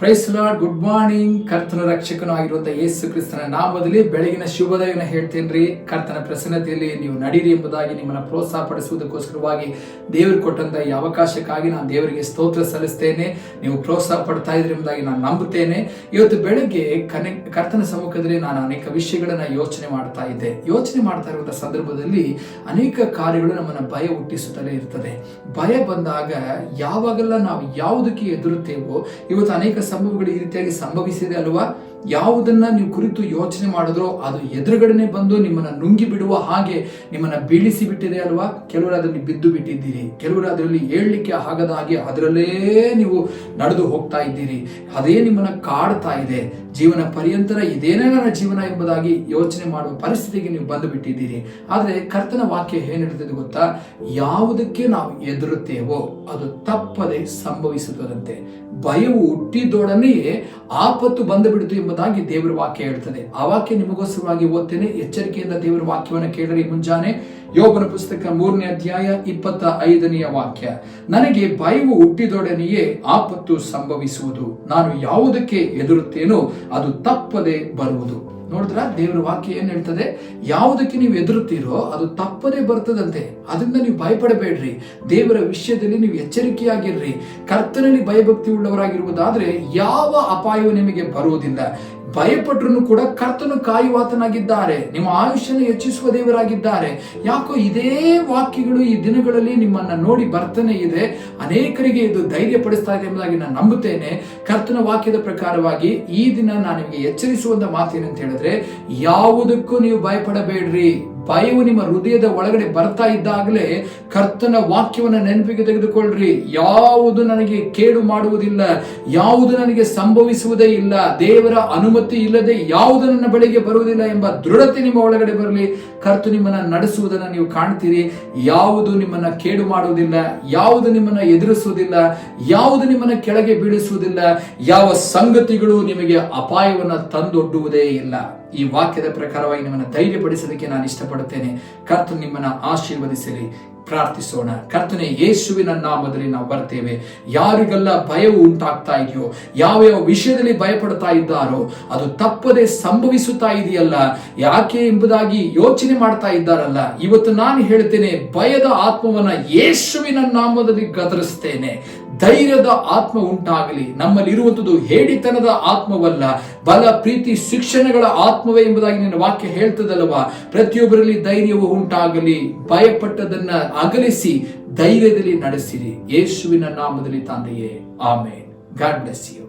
Price lord good morning ಕರ್ತನ ರಕ್ಷಕನೂ ಆಗಿರುವಂತಹ ಯೇಸು ಕ್ರಿಸ್ತನ ನಾಮದಲ್ಲಿ ಬೆಳಗಿನ ಶುಭೋದಯನ ಹೇಳ್ತೇನ್ರಿ. ಕರ್ತನ ಪ್ರಸನ್ನತೆಯಲ್ಲಿ ನೀವು ನಡೀರಿ ಎಂಬುದಾಗಿ ನಿಮ್ಮನ್ನ ಪ್ರೋತ್ಸಾಹ ಪಡಿಸುವುದಕ್ಕೋಸ್ಕರವಾಗಿ ದೇವರು ಕೊಟ್ಟಂತ ಈ ಅವಕಾಶಕ್ಕಾಗಿ ನಾನು ದೇವರಿಗೆ ಸ್ತೋತ್ರ ಸಲ್ಲಿಸ್ತೇನೆ. ನೀವು ಪ್ರೋತ್ಸಾಹ ಪಡ್ತಾ ಇದ್ರಿ ಎಂಬುದಾಗಿ ನಾನು ನಂಬುತ್ತೇನೆ. ಇವತ್ತು ಬೆಳಗ್ಗೆ ಕನೆ, ಕರ್ತನ ಸಮ್ಮುಖದಲ್ಲಿ ನಾನು ಅನೇಕ ವಿಷಯಗಳನ್ನ ಯೋಚನೆ ಮಾಡ್ತಾ ಇದ್ದೆ. ಯೋಚನೆ ಮಾಡ್ತಾ ಇರುವಂತಹ ಸಂದರ್ಭದಲ್ಲಿ ಅನೇಕ ಕಾರ್ಯಗಳು ನಮ್ಮನ್ನ ಭಯ ಹುಟ್ಟಿಸುತ್ತಲೇ ಇರ್ತದೆ. ಭಯ ಬಂದಾಗ ಯಾವಾಗೆಲ್ಲ ನಾವು ಯಾವುದಕ್ಕೆ ಎದುರುತ್ತೇವೋ ಇವತ್ತು ಅನೇಕ ಸಂಭವಗಳು ಈ ರೀತಿಯಾಗಿ ಸಂಭವಿಸಿದೆ ಅಲ್ವಾ? ಯಾವುದನ್ನ ನೀವು ಕುರಿತು ಯೋಚನೆ ಮಾಡಿದ್ರೋ ಅದು ಎದುರುಗಡೆನೆ ಬಂದು ನಿಮ್ಮನ್ನ ನುಂಗಿ ಬಿಡುವ ಹಾಗೆ ನಿಮ್ಮನ್ನ ಬೀಳಿಸಿ ಬಿಟ್ಟಿದೆ ಅಲ್ವಾ? ಕೆಲವರು ಅದರಲ್ಲಿ ಬಿದ್ದು ಬಿಟ್ಟಿದ್ದೀರಿ. ಕೆಲವರು ಅದರಲ್ಲಿ ಹೇಳಲಿಕ್ಕೆ ಆಗದ ಹಾಗೆ ಅದರಲ್ಲೇ ನೀವು ನಡೆದು ಹೋಗ್ತಾ ಇದ್ದೀರಿ. ಅದೇ ನಿಮ್ಮನ್ನ ಕಾಡ್ತಾ ಇದೆ. ಜೀವನ ಪರ್ಯಂತರ ಇದೇನೇ ನನ್ನ ಜೀವನ ಎಂಬುದಾಗಿ ಯೋಚನೆ ಮಾಡುವ ಪರಿಸ್ಥಿತಿಗೆ ನೀವು ಬಂದು ಬಿಟ್ಟಿದ್ದೀರಿ. ಆದ್ರೆ ಕರ್ತನ ವಾಕ್ಯ ಏನ್ ಹೇಳ್ತದೆ ಗೊತ್ತಾ? ಯಾವುದಕ್ಕೆ ನಾವು ಎದುರುತ್ತೇವೋ ಅದು ತಪ್ಪದೆ ಸಂಭವಿಸುತ್ತದಂತೆ. ಭಯವು ಹುಟ್ಟಿದೊಡನೆಯೇ ಆಪತ್ತು ಬಂದು ಎಂಬುದಾಗಿ ದೇವರ ವಾಕ್ಯ ಹೇಳ್ತದೆ. ಆ ವಾಕ್ಯ ನಿಮಗೋಸ್ಕರವಾಗಿ ಓದ್ತೇನೆ. ಎಚ್ಚರಿಕೆಯಿಂದ ದೇವರ ವಾಕ್ಯವನ್ನು ಕೇಳರಿ ಮುಂಜಾನೆ. ಯೋಬನ ಪುಸ್ತಕ ಮೂರನೇ ಅಧ್ಯಾಯ ಇಪ್ಪತ್ತ ಐದನೆಯ ವಾಕ್ಯ. ನನಗೆ ಭಯವು ಹುಟ್ಟಿದೊಡನೆಯೇ ಆಪತ್ತು ಸಂಭವಿಸುವುದು. ನಾನು ಯಾವುದಕ್ಕೆ ಎದುರುತ್ತೇನೋ ಅದು ತಪ್ಪದೆ ಬರುವುದು. ನೋಡಿದ್ರ ದೇವರ ವಾಕ್ಯ ಏನ್ ಹೇಳ್ತದೆ? ಯಾವುದಕ್ಕೆ ನೀವು ಎದುರುತ್ತೀರೋ ಅದು ತಪ್ಪದೇ ಬರ್ತದಂತೆ. ಅದರಿಂದ ನೀವು ಭಯಪಡಬೇಡ್ರಿ. ದೇವರ ವಿಷಯದಲ್ಲಿ ನೀವು ಎಚ್ಚರಿಕೆಯಾಗಿರ್ರಿ. ಕರ್ತನಲ್ಲಿ ಭಯಭಕ್ತಿ ಉಳ್ಳವರಾಗಿರುವುದಾದ್ರೆ ಯಾವ ಅಪಾಯವು ನಿಮಗೆ ಬರುವುದಿಲ್ಲ. ಭಯಪಟ್ರು ಕೂಡ ಕರ್ತನು ಕಾಯುವಾತನಾಗಿದ್ದಾರೆ. ನಿಮ್ಮ ಆಯುಷ್ಯನ ಹೆಚ್ಚಿಸುವ ದೇವರಾಗಿದ್ದಾರೆ. ಯಾಕೋ ಇದೇ ವಾಕ್ಯಗಳು ಈ ದಿನಗಳಲ್ಲಿ ನಿಮ್ಮನ್ನ ನೋಡಿ ಬರ್ತಾನೆ ಇದೆ. ಅನೇಕರಿಗೆ ಇದು ಧೈರ್ಯ ಪಡಿಸ್ತಾ ಇದೆ ಎಂಬುದಾಗಿ ನಾನು ನಂಬುತ್ತೇನೆ. ಕರ್ತನ ವಾಕ್ಯದ ಪ್ರಕಾರವಾಗಿ ಈ ದಿನ ನಾನು ನಿಮಗೆ ಎಚ್ಚರಿಸುವಂತ ಮಾತೇನಂತ ಹೇಳಿದ್ರೆ, ಯಾವುದಕ್ಕೂ ನೀವು ಭಯಪಡಬೇಡ್ರಿ. ಭಯವು ನಿಮ್ಮ ಹೃದಯದ ಒಳಗಡೆ ಬರ್ತಾ ಇದ್ದಾಗಲೇ ಕರ್ತನ ವಾಕ್ಯವನ್ನ ನೆನಪಿಗೆ ತೆಗೆದುಕೊಳ್ಳ್ರಿ. ಯಾವುದು ನನಗೆ ಕೇಡು ಮಾಡುವುದಿಲ್ಲ, ಯಾವುದು ನನಗೆ ಸಂಭವಿಸುವುದೇ ಇಲ್ಲ, ದೇವರ ಅನುಮತಿ ಇಲ್ಲದೆ ಯಾವುದು ನನ್ನ ಬಳಿಗೆ ಬರುವುದಿಲ್ಲ ಎಂಬ ದೃಢತೆ ನಿಮ್ಮ ಒಳಗಡೆ ಬರಲಿ. ಕರ್ತು ನಿಮ್ಮನ್ನ ನಡೆಸುವುದನ್ನ ನೀವು ಕಾಣ್ತೀರಿ. ಯಾವುದು ನಿಮ್ಮನ್ನ ಕೇಡು ಮಾಡುವುದಿಲ್ಲ, ಯಾವುದು ನಿಮ್ಮನ್ನ ಎದುರಿಸುವುದಿಲ್ಲ, ಯಾವುದು ನಿಮ್ಮನ್ನ ಕೆಳಗೆ ಬೀಳಿಸುವುದಿಲ್ಲ, ಯಾವ ಸಂಗತಿಗಳು ನಿಮಗೆ ಅಪಾಯವನ್ನ ತಂದೊಡ್ಡುವುದೇ ಇಲ್ಲ. ಈ ವಾಕ್ಯದ ಪ್ರಕಾರವಾಗಿ ನಿಮ್ಮನ್ನ ಧೈರ್ಯಪಡಿಸೋದಕ್ಕೆ ನಾನು ಇಷ್ಟಪಡುತ್ತೇನೆ ಕರ್ತ ನಿಮ್ಮನ್ನ ಆಶೀರ್ವದಿಸಲಿ. ಪ್ರಾರ್ಥಿಸೋಣ. ಕರ್ತನೆ, ಯೇಸುವಿನ ನಾಮದಲ್ಲಿ ನಾವು ಬರ್ತೇವೆ. ಯಾರಿಗೆಲ್ಲ ಭಯವು ಉಂಟಾಗ್ತಾ ಇದೆಯೋ ಯಾವ ಯಾವ ವಿಷಯದಲ್ಲಿ ಭಯಪಡ್ತಾ ಇದ್ದಾರೋ, ಅದು ತಪ್ಪದೆ ಸಂಭವಿಸುತ್ತಾ ಇದೆಯಲ್ಲ. ಯಾಕೆ ಎಂಬುದಾಗಿ ಯೋಚನೆ ಮಾಡ್ತಾ ಇದ್ದಾರಲ್ಲ. ಇವತ್ತು ನಾನು ಹೇಳ್ತೇನೆ, ಭಯದ ಆತ್ಮವನ್ನ ಯೇಸುವಿನ ನಾಮದಲ್ಲಿ ಗದರಿಸ್ತೇನೆ. ಧೈರ್ಯದ ಆತ್ಮ ಉಂಟಾಗಲಿ. ನಮ್ಮಲ್ಲಿ ಇರುವಂತದ್ದು ಹೇಡಿತನದ ಆತ್ಮವಲ್ಲ. ಬಲ, ಪ್ರೀತಿ, ಶಿಕ್ಷಣಗಳ ಆತ್ಮವೇ ಎಂಬುದಾಗಿ ನಿನ್ನ ವಾಕ್ಯ ಹೇಳ್ತದಲ್ವಾ ಪ್ರತಿಯೊಬ್ಬರಲ್ಲಿ ಧೈರ್ಯವು ಉಂಟಾಗಲಿ. ಭಯಪಟ್ಟದನ್ನ ಅಗಲಿಸಿ ಧೈರ್ಯದಲ್ಲಿ ನಡೆಸಿರಿ ಯೇಸುವಿನ ನಾಮದಲ್ಲಿ ತಂದೆಯೇ ಆಮೇಲೆ ಗಾಡ್ ಬ್ಲೆಸ್ ಯು